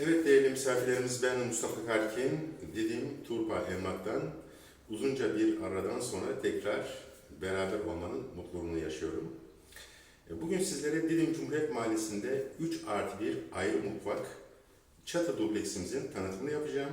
Evet değerli misafirlerimiz ben Mustafa Karkin, Didim Turpa Emlak'tan uzunca bir aradan sonra tekrar beraber olmanın mutluluğunu yaşıyorum. E, Bugün sizlere Didim Cumhuriyet Mahallesi'nde 3 artı 1 ayrı mutfak çatı dubleksimizin tanıtımını yapacağım.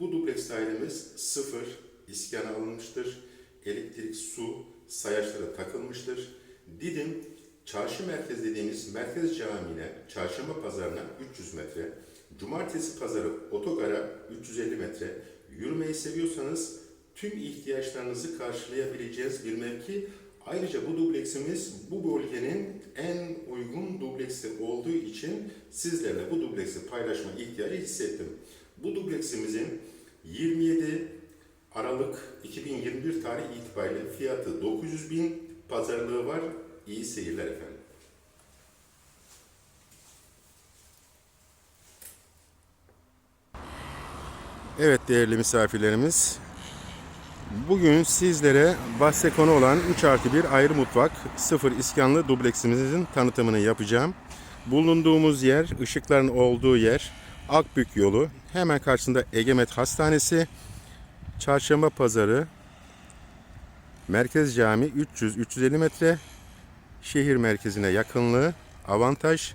Bu dubleks dairemiz sıfır iskana alınmıştır. Elektrik, su, sayaçlara takılmıştır. Didim Çarşı merkez dediğimiz merkez camine, çarşamba pazarına 300 metre, cumartesi pazarı otogara 350 metre, yürümeyi seviyorsanız tüm ihtiyaçlarınızı karşılayabileceğiniz bir mevki. Ayrıca bu dubleksimiz bu bölgenin en uygun dubleksi olduğu için sizlerle bu dubleksi paylaşma ihtiyacı hissettim. Bu dubleksimizin 27 Aralık 2021 tarih itibariyle fiyatı 900 bin pazarlığı var. İyi seyirler efendim. Evet değerli misafirlerimiz. Bugün sizlere bahse konu olan 3 artı 1 ayrı mutfak 0 iskanlı dubleksimizin tanıtımını yapacağım. Bulunduğumuz yer, ışıkların olduğu yer Akbük yolu. Hemen karşısında Egemet Hastanesi, Çarşamba Pazarı, Merkez Cami 300-350 metre, şehir merkezine yakınlığı, avantaj,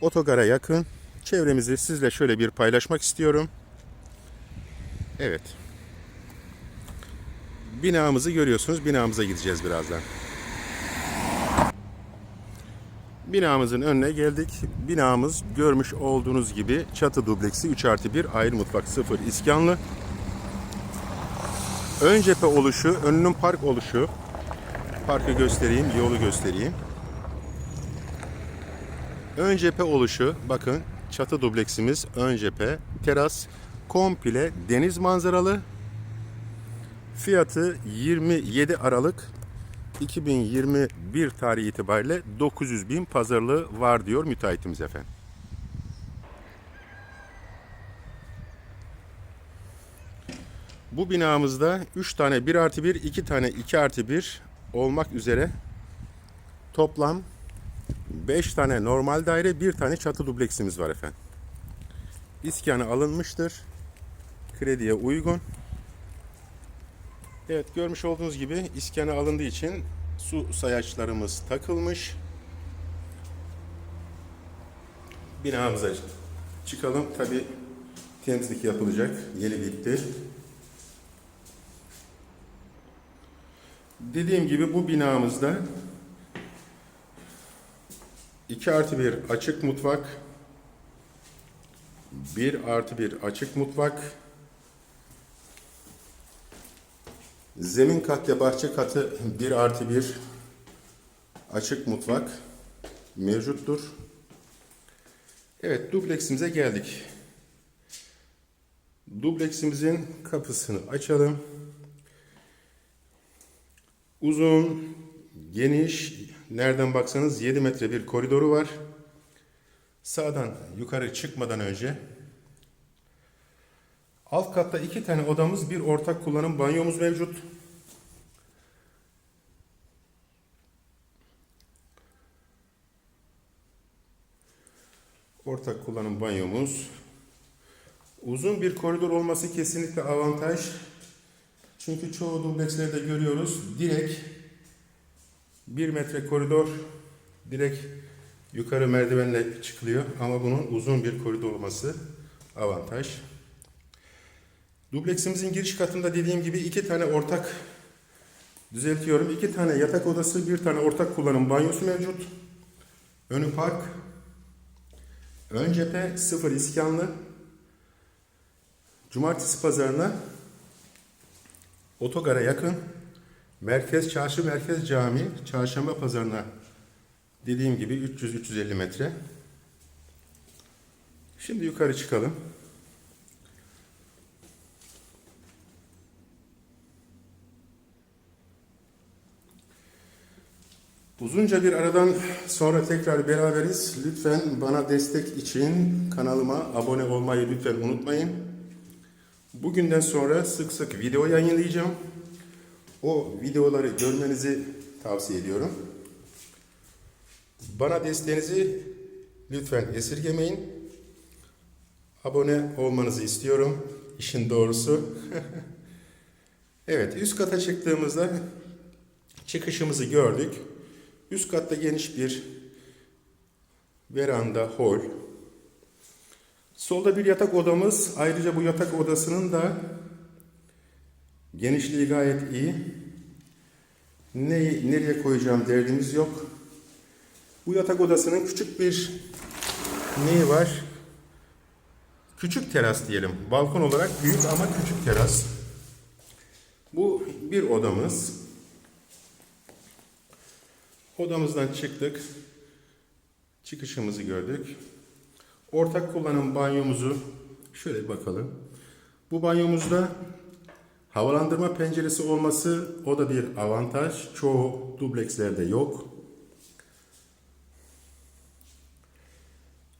otogara yakın. Çevremizi sizle şöyle bir paylaşmak istiyorum. Evet. Binamızı görüyorsunuz. Binamıza gideceğiz birazdan. Binamızın önüne geldik. Binamız görmüş olduğunuz gibi çatı dubleksi 3 artı 1 ayrı mutfak 0 iskanlı. Ön cephe oluşu, önünün park oluşu. Parkı göstereyim, yolu göstereyim. Ön cephe oluşu, bakın çatı dubleksimiz ön cephe, teras komple deniz manzaralı. Fiyatı 27 Aralık 2021 tarihi itibariyle 900 bin pazarlığı var diyor müteahhitimiz efendim. Bu binamızda 3 tane 1 artı 1, 2 tane 2 artı 1 olmak üzere toplam 5 tane normal daire, 1 tane çatı dubleksimiz var efendim. İskanı alınmıştır. Krediye uygun. Evet görmüş olduğunuz gibi iskanı alındığı için su sayaçlarımız takılmış. Binamıza çıkalım. Tabi temizlik yapılacak. Yeni bitti. Dediğim gibi bu binamızda 2 artı 1 açık mutfak, 1 artı 1 açık mutfak, zemin kat ve bahçe katı 1 artı 1 açık mutfak mevcuttur. Evet dubleksimize geldik. Dubleksimizin kapısını açalım. Uzun, geniş, nereden baksanız 7 metre bir koridoru var. Sağdan yukarı çıkmadan önce alt katta iki tane odamız, bir ortak kullanım banyomuz mevcut. Ortak kullanım banyomuz. Uzun bir koridor olması kesinlikle avantaj. Çünkü çoğu dublekslerde görüyoruz. Direkt 1 metre koridor direkt yukarı merdivenle çıkılıyor. Ama bunun uzun bir koridor olması avantaj. Dubleksimizin giriş katında dediğim gibi iki tane ortak düzeltiyorum. iki tane yatak odası, bir tane ortak kullanım banyosu mevcut. Önü park. Ön cephe sıfır iskanlı. Cumartesi pazarına otogara yakın. Merkez Çarşı Merkez Cami Çarşamba Pazarına dediğim gibi 300-350 metre. Şimdi yukarı çıkalım. Uzunca bir aradan sonra tekrar beraberiz. Lütfen bana destek için kanalıma abone olmayı lütfen unutmayın. Bugünden sonra sık sık video yayınlayacağım. O videoları görmenizi tavsiye ediyorum. Bana desteğinizi lütfen esirgemeyin. abone olmanızı istiyorum. İşin doğrusu. evet, üst kata çıktığımızda çıkışımızı gördük. Üst katta geniş bir veranda, hol. Solda bir yatak odamız. Ayrıca bu yatak odasının da genişliği gayet iyi. Ne, nereye koyacağım derdimiz yok. Bu yatak odasının küçük bir neyi var? Küçük teras diyelim. Balkon olarak büyük ama küçük teras. Bu bir odamız. Odamızdan çıktık. Çıkışımızı gördük. Ortak kullanım banyomuzu şöyle bir bakalım. Bu banyomuzda havalandırma penceresi olması o da bir avantaj. Çoğu dublekslerde yok.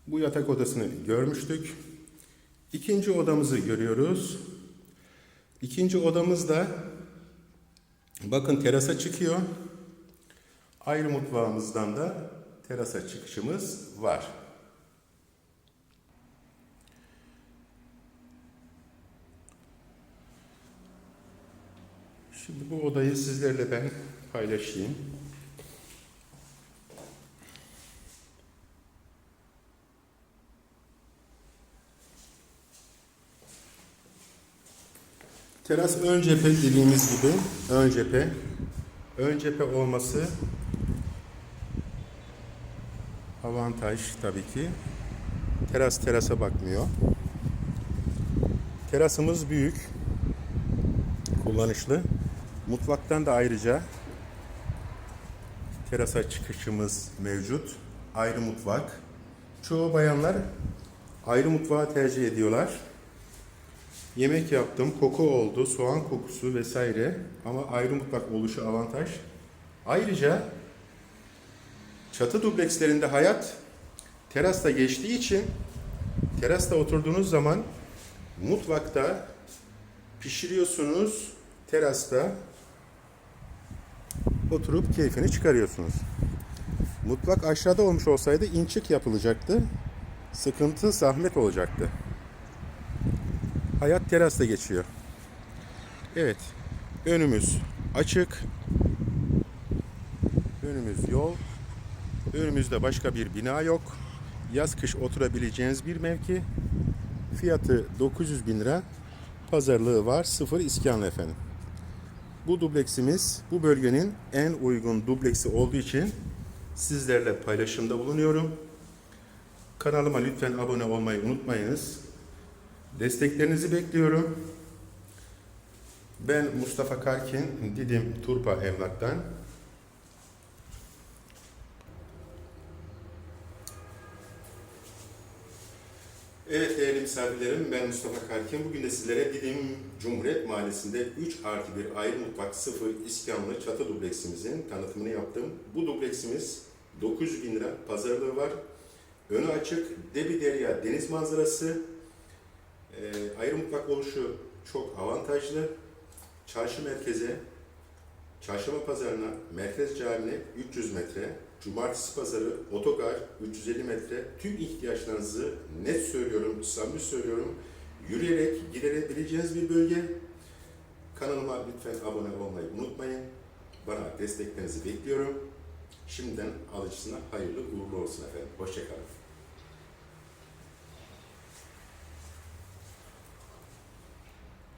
Bu yatak odasını görmüştük. İkinci odamızı görüyoruz. İkinci odamız da bakın terasa çıkıyor. Ayrı mutfağımızdan da terasa çıkışımız var. Şimdi bu odayı sizlerle ben paylaşayım. Teras ön cephe dediğimiz gibi ön cephe. Ön cephe olması avantaj tabii ki. Teras terasa bakmıyor. Terasımız büyük. Kullanışlı. Mutfaktan da ayrıca terasa çıkışımız mevcut. Ayrı mutfak. Çoğu bayanlar ayrı mutfağı tercih ediyorlar. Yemek yaptım, koku oldu, soğan kokusu vesaire ama ayrı mutfak oluşu avantaj. Ayrıca çatı dublekslerinde hayat terasta geçtiği için terasta oturduğunuz zaman mutfakta pişiriyorsunuz, terasta oturup keyfini çıkarıyorsunuz. Mutfak aşağıda olmuş olsaydı inçik yapılacaktı. Sıkıntı, zahmet olacaktı. Hayat terasta geçiyor. Evet. Önümüz açık. Önümüz yol. Önümüzde başka bir bina yok. Yaz kış oturabileceğiniz bir mevki. Fiyatı 900 bin lira. Pazarlığı var. Sıfır iskanlı efendim. Bu dubleksimiz bu bölgenin en uygun dubleksi olduğu için sizlerle paylaşımda bulunuyorum. Kanalıma lütfen abone olmayı unutmayınız. Desteklerinizi bekliyorum. Ben Mustafa Karkin, Didim Turpa Emlak'tan. Evet değerli misafirlerim, ben Mustafa Karkin. Bugün de sizlere Didim Cumhuriyet Mahallesi'nde 3 artı 1 ayrı mutfak 0 iskanlı çatı dubleksimizin tanıtımını yaptım. Bu dubleksimiz 900 bin lira pazarlığı var. Önü açık, Debi Derya deniz manzarası, e, ayrı mutfak oluşu çok avantajlı. Çarşı merkeze, çarşamba pazarına, merkez camine 300 metre, cumartesi pazarı, otogar 350 metre, tüm ihtiyaçlarınızı net söylüyorum, samimi söylüyorum, yürüyerek giderebileceğiniz bir bölge. Kanalıma lütfen abone olmayı unutmayın. Bana desteklerinizi bekliyorum. Şimdiden alıcısına hayırlı uğurlu olsun efendim. Hoşçakalın.